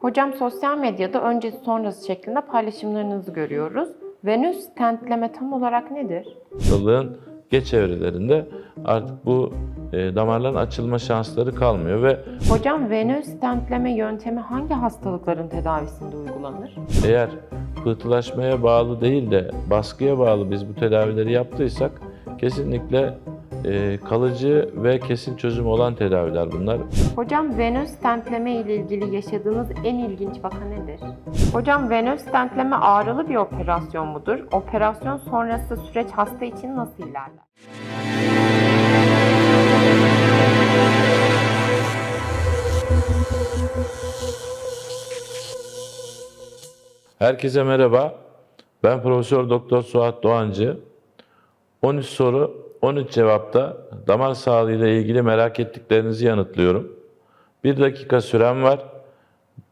Hocam sosyal medyada öncesi sonrası şeklinde paylaşımlarınızı görüyoruz. Venüs stentleme tam olarak nedir? hastalığın geç evrelerinde artık bu e, damarların açılma şansları kalmıyor ve Hocam Venüs stentleme yöntemi hangi hastalıkların tedavisinde uygulanır? eğer pıhtılaşmaya bağlı değil de baskıya bağlı biz bu tedavileri yaptıysak kesinlikle e, kalıcı ve kesin çözüm olan tedaviler bunlar. Hocam Venüs stentleme ile ilgili yaşadığınız en ilginç vaka nedir? Hocam Venüs stentleme ağrılı bir operasyon mudur? Operasyon sonrası süreç hasta için nasıl ilerler? Herkese merhaba. Ben Profesör Doktor Suat Doğancı. 13 soru, 13 cevapta damar sağlığı ile ilgili merak ettiklerinizi yanıtlıyorum. Bir dakika sürem var.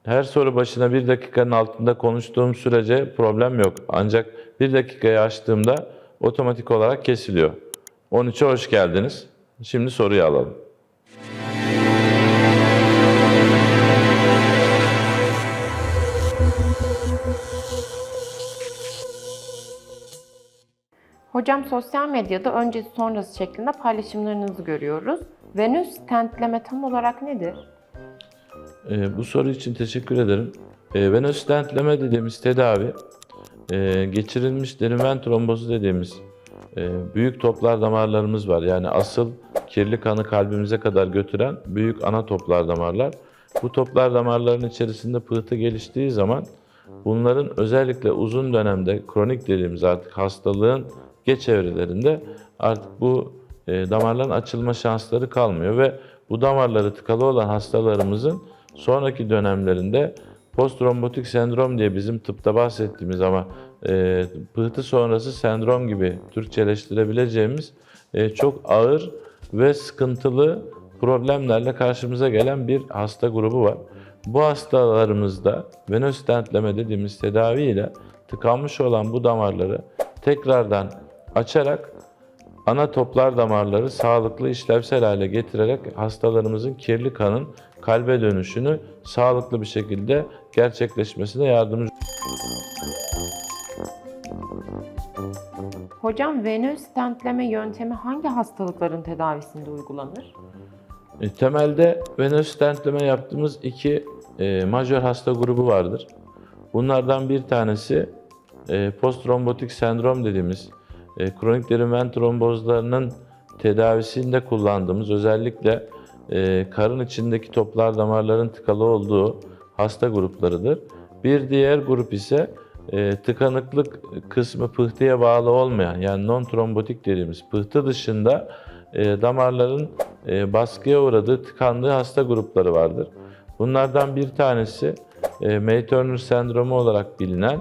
Her soru başına bir dakikanın altında konuştuğum sürece problem yok. Ancak bir dakikayı aştığımda otomatik olarak kesiliyor. 13'e hoş geldiniz. Şimdi soruyu alalım. Hocam sosyal medyada öncesi sonrası şeklinde paylaşımlarınızı görüyoruz. Venüs stentleme tam olarak nedir? Ee, bu soru için teşekkür ederim. Ee, venöz stentleme dediğimiz tedavi, e, geçirilmiş derin ven trombozu dediğimiz e, büyük toplar damarlarımız var. Yani asıl kirli kanı kalbimize kadar götüren büyük ana toplar damarlar. Bu toplar damarların içerisinde pıhtı geliştiği zaman bunların özellikle uzun dönemde kronik dediğimiz artık hastalığın geç evrelerinde artık bu e, damarların açılma şansları kalmıyor ve bu damarları tıkalı olan hastalarımızın sonraki dönemlerinde postrombotik sendrom diye bizim tıpta bahsettiğimiz ama e, pıhtı sonrası sendrom gibi Türkçeleştirebileceğimiz e, çok ağır ve sıkıntılı problemlerle karşımıza gelen bir hasta grubu var. Bu hastalarımızda venöz stentleme dediğimiz tedaviyle tıkanmış olan bu damarları tekrardan açarak ana toplar damarları sağlıklı işlevsel hale getirerek hastalarımızın kirli kanın kalbe dönüşünü sağlıklı bir şekilde gerçekleşmesine yardımcı Hocam Venüs stentleme yöntemi hangi hastalıkların tedavisinde uygulanır? E, temelde venöz stentleme yaptığımız iki e, majör hasta grubu vardır. Bunlardan bir tanesi e, posttrombotik sendrom dediğimiz e, kronik derin trombozlarının tedavisinde kullandığımız özellikle e, karın içindeki toplar damarların tıkalı olduğu hasta gruplarıdır. Bir diğer grup ise e, tıkanıklık kısmı pıhtıya bağlı olmayan yani non trombotik dediğimiz pıhtı dışında e, damarların e, baskıya uğradığı, tıkandığı hasta grupları vardır. Bunlardan bir tanesi e, May-Turner sendromu olarak bilinen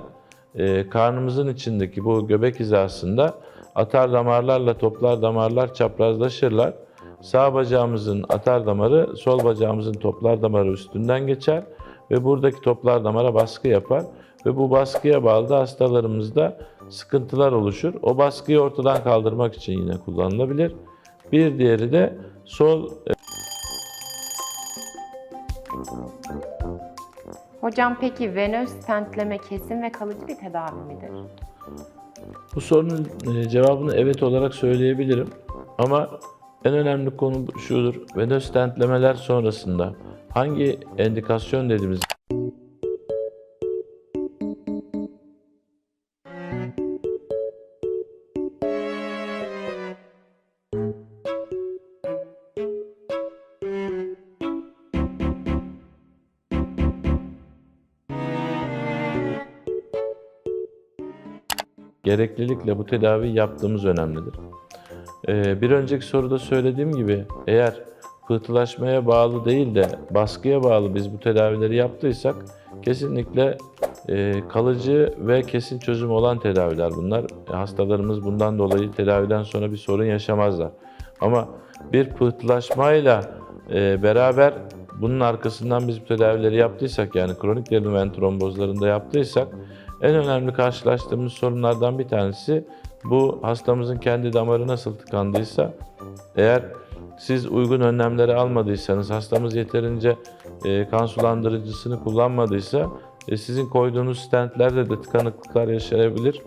e, karnımızın içindeki bu göbek hizasında atar damarlarla toplar damarlar çaprazlaşırlar. Sağ bacağımızın atar damarı sol bacağımızın toplar damarı üstünden geçer ve buradaki toplar damara baskı yapar ve bu baskıya bağlı da hastalarımızda sıkıntılar oluşur. O baskıyı ortadan kaldırmak için yine kullanılabilir. Bir diğeri de sol Hocam peki Venüs stentleme kesin ve kalıcı bir tedavi midir? Bu sorunun e, cevabını evet olarak söyleyebilirim. Ama en önemli konu şudur. Venöz stentlemeler sonrasında hangi endikasyon dediğimiz gereklilikle bu tedaviyi yaptığımız önemlidir. Ee, bir önceki soruda söylediğim gibi eğer pıhtılaşmaya bağlı değil de baskıya bağlı biz bu tedavileri yaptıysak kesinlikle e, kalıcı ve kesin çözüm olan tedaviler bunlar. Hastalarımız bundan dolayı tedaviden sonra bir sorun yaşamazlar. Ama bir pıhtılaşmayla e, beraber bunun arkasından biz bu tedavileri yaptıysak yani kronik derin ven trombozlarında yaptıysak en önemli karşılaştığımız sorunlardan bir tanesi bu hastamızın kendi damarı nasıl tıkandıysa eğer siz uygun önlemleri almadıysanız, hastamız yeterince e, kan sulandırıcısını kullanmadıysa e, sizin koyduğunuz stentlerde de tıkanıklıklar yaşayabilir.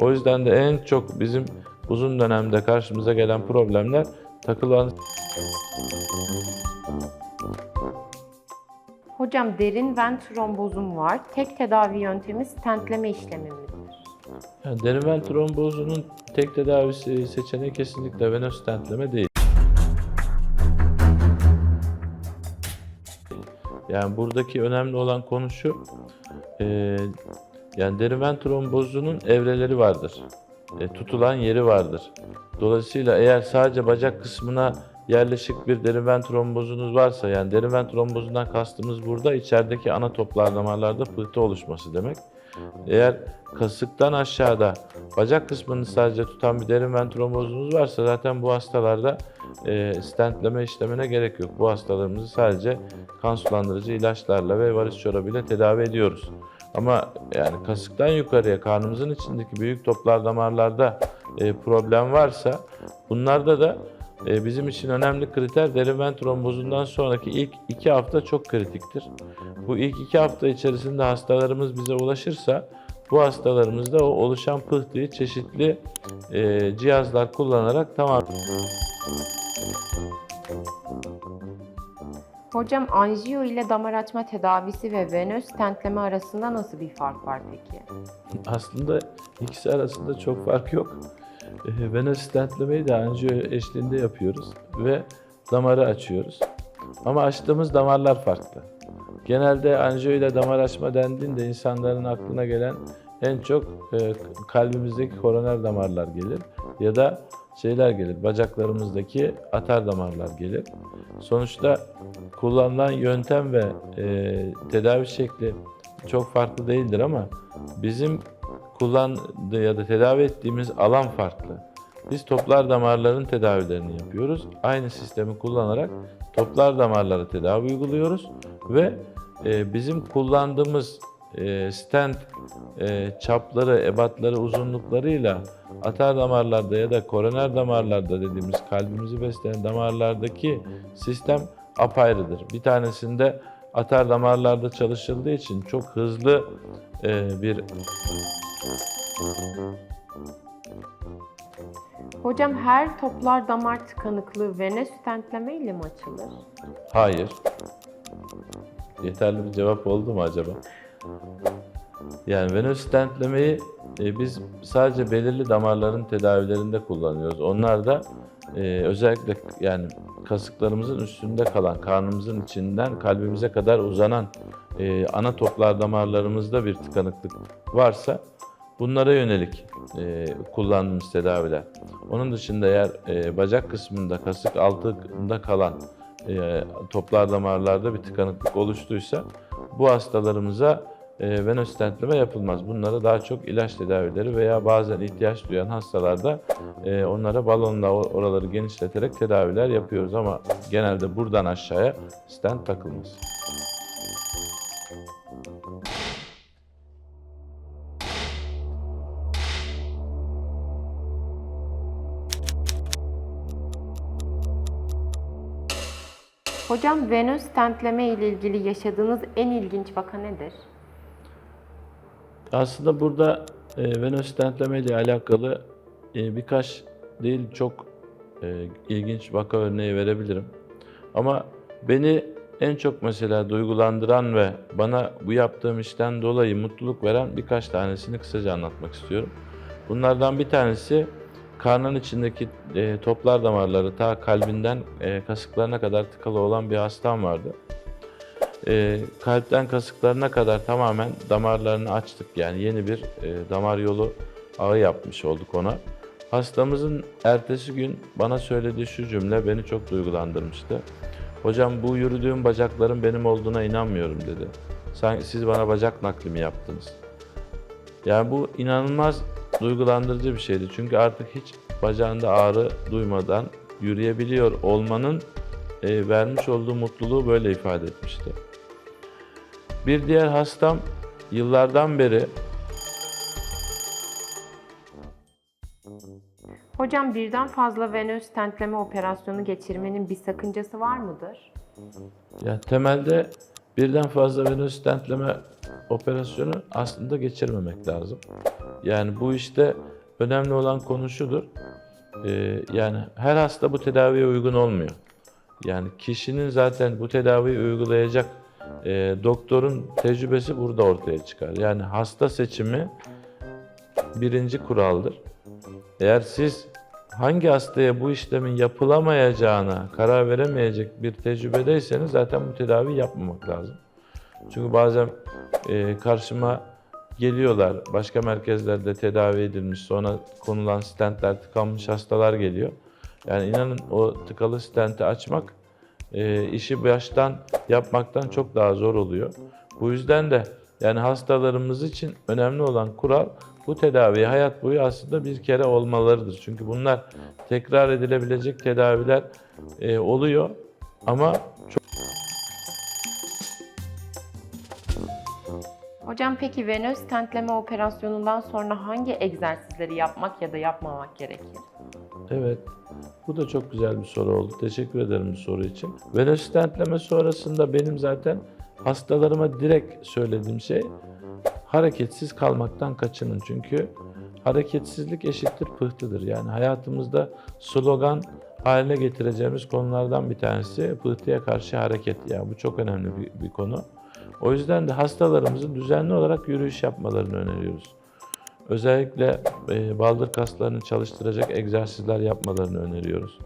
O yüzden de en çok bizim uzun dönemde karşımıza gelen problemler takılan Hocam derin ven trombozum var. Tek tedavi yöntemi stentleme işlemi midir? Yani derin ven trombozunun tek tedavisi seçeneği kesinlikle venöz stentleme değil. Yani buradaki önemli olan konu şu, e, yani derin ven trombozunun evreleri vardır. E, tutulan yeri vardır. Dolayısıyla eğer sadece bacak kısmına yerleşik bir derin ven trombozunuz varsa, yani derin ven trombozundan kastımız burada içerideki ana toplar damarlarda pıhtı oluşması demek. Eğer kasıktan aşağıda bacak kısmını sadece tutan bir derin ven trombozunuz varsa zaten bu hastalarda e, stentleme işlemine gerek yok. Bu hastalarımızı sadece kan sulandırıcı ilaçlarla ve varis çorabıyla tedavi ediyoruz. Ama yani kasıktan yukarıya karnımızın içindeki büyük toplar damarlarda e, problem varsa bunlarda da bizim için önemli kriter derin ven trombozundan sonraki ilk iki hafta çok kritiktir. Bu ilk iki hafta içerisinde hastalarımız bize ulaşırsa bu hastalarımızda o oluşan pıhtıyı çeşitli e, cihazlar kullanarak tamam Hocam anjiyo ile damar açma tedavisi ve venöz stentleme arasında nasıl bir fark var peki? aslında ikisi arasında çok fark yok. E, venöz stentlemeyi de anjiyo eşliğinde yapıyoruz ve damarı açıyoruz. Ama açtığımız damarlar farklı. Genelde anjiyo ile damar açma dendiğinde insanların aklına gelen en çok e, kalbimizdeki koroner damarlar gelir ya da şeyler gelir, bacaklarımızdaki atar damarlar gelir. Sonuçta kullanılan yöntem ve e, tedavi şekli çok farklı değildir ama bizim kullandığı ya da tedavi ettiğimiz alan farklı. Biz toplar damarların tedavilerini yapıyoruz. Aynı sistemi kullanarak toplar damarlara tedavi uyguluyoruz ve e, bizim kullandığımız e, stent e, çapları, ebatları, uzunluklarıyla atar damarlarda ya da koroner damarlarda dediğimiz kalbimizi besleyen damarlardaki sistem apayrıdır. Bir tanesinde atar damarlarda çalışıldığı için çok hızlı bir Hocam her toplar damar tıkanıklığı venöz stentleme ile mi açılır? hayır. Yeterli bir cevap oldu mu acaba? Yani venöz stentlemeyi e, biz sadece belirli damarların tedavilerinde kullanıyoruz. Onlar da e, özellikle yani kasıklarımızın üstünde kalan, karnımızın içinden kalbimize kadar uzanan e, ana toplar damarlarımızda bir tıkanıklık varsa bunlara yönelik e, kullandığımız tedaviler. Onun dışında eğer e, bacak kısmında, kasık altında kalan e, toplar damarlarda bir tıkanıklık oluştuysa bu hastalarımıza e, venöz yapılmaz. Bunlara daha çok ilaç tedavileri veya bazen ihtiyaç duyan hastalarda e, onlara balonla or- oraları genişleterek tedaviler yapıyoruz ama genelde buradan aşağıya stent takılmaz. Hocam venöz stentleme ile ilgili yaşadığınız en ilginç vaka nedir? Aslında burada e, venöz stentleme ile alakalı e, birkaç değil çok e, ilginç vaka örneği verebilirim. Ama beni en çok mesela duygulandıran ve bana bu yaptığım işten dolayı mutluluk veren birkaç tanesini kısaca anlatmak istiyorum. Bunlardan bir tanesi karnın içindeki e, toplar damarları ta kalbinden e, kasıklarına kadar tıkalı olan bir hastam vardı. E, kalpten kasıklarına kadar tamamen damarlarını açtık. Yani yeni bir e, damar yolu ağı yapmış olduk ona. Hastamızın ertesi gün bana söylediği şu cümle beni çok duygulandırmıştı. Hocam bu yürüdüğüm bacakların benim olduğuna inanmıyorum dedi. Sanki siz bana bacak nakli mi yaptınız? Yani bu inanılmaz duygulandırıcı bir şeydi. Çünkü artık hiç bacağında ağrı duymadan yürüyebiliyor olmanın e, vermiş olduğu mutluluğu böyle ifade etmişti. Bir diğer hastam yıllardan beri Hocam birden fazla venöz stentleme operasyonu geçirmenin bir sakıncası var mıdır? ya temelde birden fazla venöz stentleme operasyonu aslında geçirmemek lazım. Yani bu işte önemli olan konu şudur. Ee, yani her hasta bu tedaviye uygun olmuyor. Yani kişinin zaten bu tedaviyi uygulayacak e, doktorun tecrübesi burada ortaya çıkar. Yani hasta seçimi birinci kuraldır. Eğer siz hangi hastaya bu işlemin yapılamayacağına karar veremeyecek bir tecrübedeyseniz zaten bu tedaviyi yapmamak lazım. Çünkü bazen e, karşıma geliyorlar, başka merkezlerde tedavi edilmiş, sonra konulan stentler tıkanmış hastalar geliyor. Yani inanın o tıkalı stenti açmak e, işi baştan yapmaktan çok daha zor oluyor. Bu yüzden de yani hastalarımız için önemli olan kural bu tedavi hayat boyu aslında bir kere olmalarıdır. Çünkü bunlar tekrar edilebilecek tedaviler e, oluyor ama Hocam peki venöz stentleme operasyonundan sonra hangi egzersizleri yapmak ya da yapmamak gerekir? Evet. Bu da çok güzel bir soru oldu. Teşekkür ederim bu soru için. Venöz stentleme sonrasında benim zaten hastalarıma direkt söylediğim şey hareketsiz kalmaktan kaçının. Çünkü hareketsizlik eşittir pıhtıdır. Yani hayatımızda slogan haline getireceğimiz konulardan bir tanesi pıhtıya karşı hareket. Yani bu çok önemli bir, bir konu. O yüzden de hastalarımızın düzenli olarak yürüyüş yapmalarını öneriyoruz. Özellikle e, baldır kaslarını çalıştıracak egzersizler yapmalarını öneriyoruz.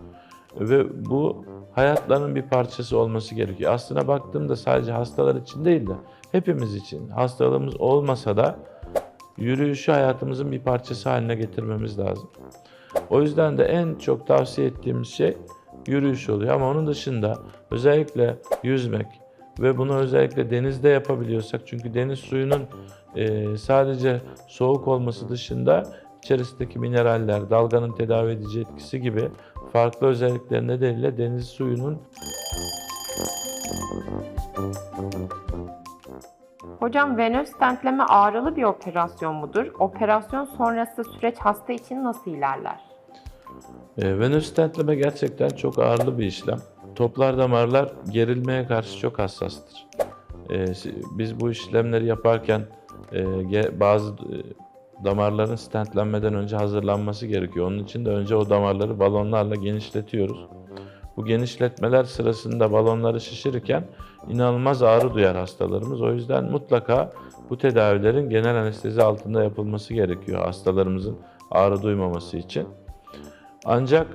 Ve bu hayatlarının bir parçası olması gerekiyor. Aslına baktığımda sadece hastalar için değil de hepimiz için hastalığımız olmasa da yürüyüşü hayatımızın bir parçası haline getirmemiz lazım. O yüzden de en çok tavsiye ettiğimiz şey yürüyüş oluyor. Ama onun dışında özellikle yüzmek ve bunu özellikle denizde yapabiliyorsak çünkü deniz suyunun e, sadece soğuk olması dışında içerisindeki mineraller, dalganın tedavi edici etkisi gibi farklı özellikleri nedeniyle deniz suyunun Hocam venöz stentleme ağrılı bir operasyon mudur? Operasyon sonrası süreç hasta için nasıl ilerler? E, venöz stentleme gerçekten çok ağırlı bir işlem. Toplar damarlar gerilmeye karşı çok hassastır. E, biz bu işlemleri yaparken e, bazı e, damarların stentlenmeden önce hazırlanması gerekiyor. Onun için de önce o damarları balonlarla genişletiyoruz. Bu genişletmeler sırasında balonları şişirirken inanılmaz ağrı duyar hastalarımız. O yüzden mutlaka bu tedavilerin genel anestezi altında yapılması gerekiyor hastalarımızın ağrı duymaması için. Ancak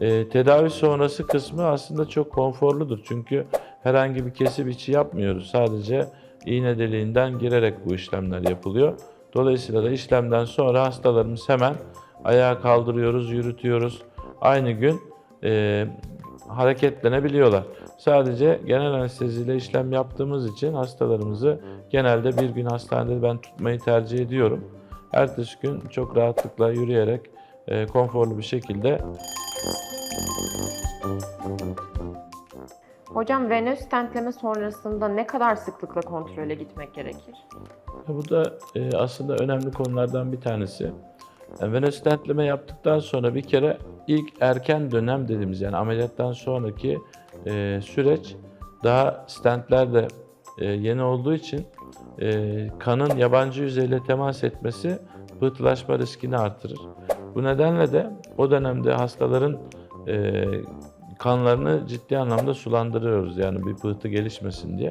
e, tedavi sonrası kısmı aslında çok konforludur. Çünkü herhangi bir kesip içi yapmıyoruz. Sadece iğne deliğinden girerek bu işlemler yapılıyor. Dolayısıyla da işlemden sonra hastalarımız hemen ayağa kaldırıyoruz, yürütüyoruz. Aynı gün e, hareketlenebiliyorlar. Sadece genel anesteziyle işlem yaptığımız için hastalarımızı genelde bir gün hastanede ben tutmayı tercih ediyorum. Ertesi gün çok rahatlıkla yürüyerek e, konforlu bir şekilde Hocam venöz stentleme sonrasında ne kadar sıklıkla kontrole gitmek gerekir? Bu da e, aslında önemli konulardan bir tanesi. Yani venöz stentleme yaptıktan sonra bir kere ilk erken dönem dediğimiz yani ameliyattan sonraki e, süreç daha stentler de e, yeni olduğu için kanın yabancı yüzeyle temas etmesi pıhtılaşma riskini artırır. Bu nedenle de o dönemde hastaların e, kanlarını ciddi anlamda sulandırıyoruz yani bir pıhtı gelişmesin diye.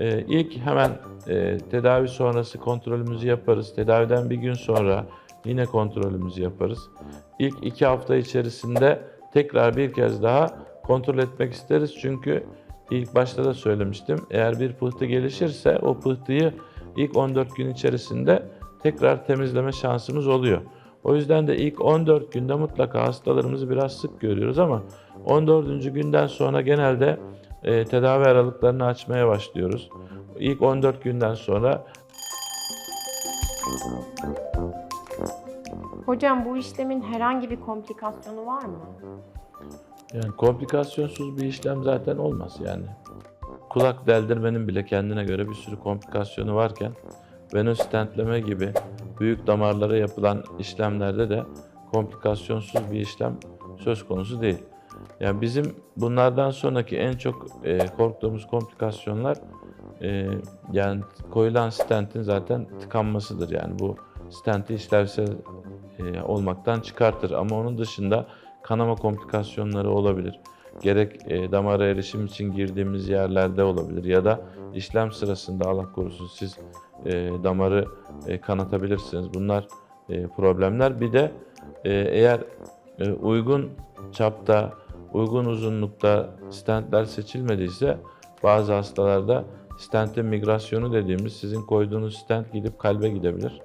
Ee, ilk hemen e, tedavi sonrası kontrolümüzü yaparız. Tedaviden bir gün sonra yine kontrolümüzü yaparız. İlk iki hafta içerisinde tekrar bir kez daha kontrol etmek isteriz. Çünkü ilk başta da söylemiştim. Eğer bir pıhtı gelişirse o pıhtıyı ilk 14 gün içerisinde tekrar temizleme şansımız oluyor. O yüzden de ilk 14 günde mutlaka hastalarımızı biraz sık görüyoruz ama 14. günden sonra genelde e, tedavi aralıklarını açmaya başlıyoruz. İlk 14 günden sonra Hocam bu işlemin herhangi bir komplikasyonu var mı? yani komplikasyonsuz bir işlem zaten olmaz yani. Kulak deldirmenin bile kendine göre bir sürü komplikasyonu varken venöz stentleme gibi büyük damarlara yapılan işlemlerde de komplikasyonsuz bir işlem söz konusu değil. Yani bizim bunlardan sonraki en çok e, korktuğumuz komplikasyonlar e, yani koyulan stentin zaten tıkanmasıdır. Yani bu stenti işlevsel e, olmaktan çıkartır. Ama onun dışında kanama komplikasyonları olabilir. Gerek e, damara erişim için girdiğimiz yerlerde olabilir ya da işlem sırasında Allah korusun siz e, damarı e, kanatabilirsiniz. Bunlar e, problemler. Bir de e, eğer e, uygun çapta, uygun uzunlukta stentler seçilmediyse bazı hastalarda stentin migrasyonu dediğimiz sizin koyduğunuz stent gidip kalbe gidebilir.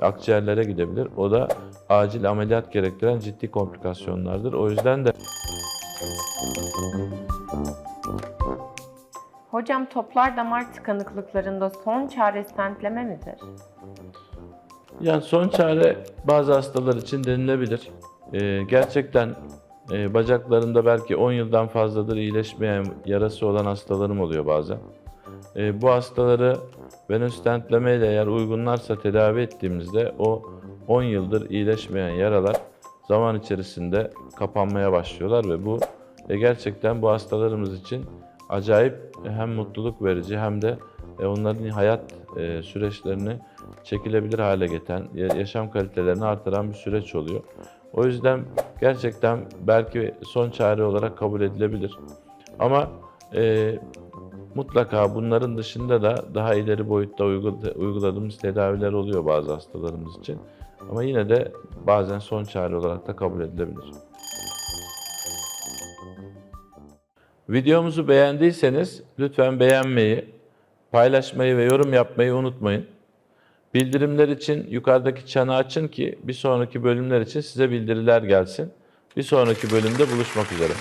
Akciğerlere gidebilir. O da acil ameliyat gerektiren ciddi komplikasyonlardır. O yüzden de Hocam toplar damar tıkanıklıklarında son çare stentleme midir? Yani son çare bazı hastalar için denilebilir. Ee, gerçekten e, bacaklarında belki 10 yıldan fazladır iyileşmeyen yarası olan hastalarım oluyor bazen. Ee, bu hastaları venöz stentleme ile eğer uygunlarsa tedavi ettiğimizde o 10 yıldır iyileşmeyen yaralar zaman içerisinde kapanmaya başlıyorlar ve bu e, gerçekten bu hastalarımız için acayip hem mutluluk verici hem de e, onların hayat e, süreçlerini çekilebilir hale getiren, ya- yaşam kalitelerini artıran bir süreç oluyor. O yüzden gerçekten belki son çare olarak kabul edilebilir. Ama e, mutlaka bunların dışında da daha ileri boyutta uygula- uyguladığımız tedaviler oluyor bazı hastalarımız için. Ama yine de bazen son çare olarak da kabul edilebilir. Videomuzu beğendiyseniz lütfen beğenmeyi, paylaşmayı ve yorum yapmayı unutmayın. Bildirimler için yukarıdaki çanı açın ki bir sonraki bölümler için size bildiriler gelsin. Bir sonraki bölümde buluşmak üzere.